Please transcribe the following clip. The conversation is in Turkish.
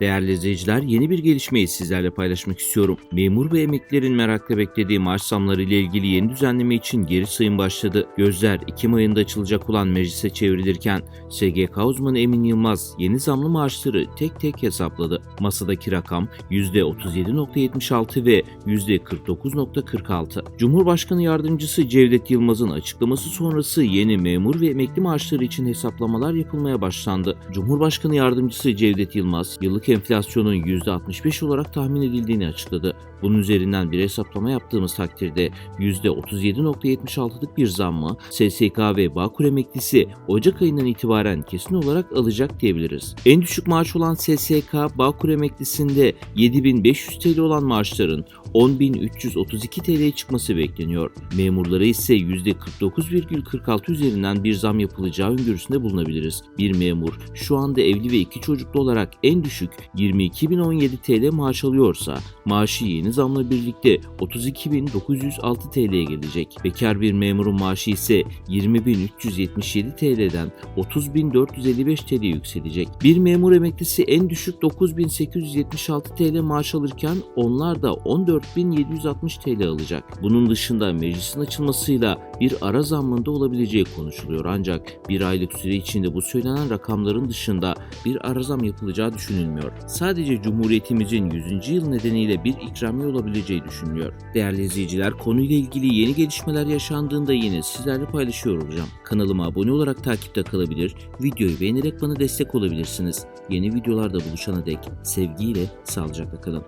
Değerli izleyiciler yeni bir gelişmeyi sizlerle paylaşmak istiyorum. Memur ve emeklilerin merakla beklediği maaş zamları ile ilgili yeni düzenleme için geri sayım başladı. Gözler Ekim ayında açılacak olan meclise çevrilirken SGK uzmanı Emin Yılmaz yeni zamlı maaşları tek tek hesapladı. Masadaki rakam %37.76 ve %49.46. Cumhurbaşkanı Yardımcısı Cevdet Yılmaz'ın açıklaması sonrası yeni memur ve emekli maaşları için hesaplamalar yapılmaya başlandı. Cumhurbaşkanı Yardımcısı Cevdet Yılmaz yıllık enflasyonun %65 olarak tahmin edildiğini açıkladı. Bunun üzerinden bir hesaplama yaptığımız takdirde %37.76'lık bir zammı SSK ve Bağkur emeklisi Ocak ayından itibaren kesin olarak alacak diyebiliriz. En düşük maaş olan SSK Bağkur emeklisinde 7500 TL olan maaşların 10.332 TL'ye çıkması bekleniyor. Memurlara ise %49,46 üzerinden bir zam yapılacağı öngörüsünde bulunabiliriz. Bir memur şu anda evli ve iki çocuklu olarak en düşük 22.017 TL maaş alıyorsa maaşı yeni zamla birlikte 32.906 TL'ye gelecek. Bekar bir memurun maaşı ise 20.377 TL'den 30.455 TL'ye yükselecek. Bir memur emeklisi en düşük 9.876 TL maaş alırken onlar da 14.760 TL alacak. Bunun dışında meclisin açılmasıyla bir ara zammında olabileceği konuşuluyor ancak bir aylık süre içinde bu söylenen rakamların dışında bir ara zam yapılacağı düşünülmüyor. Sadece Cumhuriyetimizin 100. yıl nedeniyle bir ikramiye olabileceği düşünülüyor. Değerli izleyiciler konuyla ilgili yeni gelişmeler yaşandığında yine sizlerle paylaşıyor olacağım. Kanalıma abone olarak takipte kalabilir, videoyu beğenerek bana destek olabilirsiniz. Yeni videolarda buluşana dek sevgiyle, sağlıcakla kalın.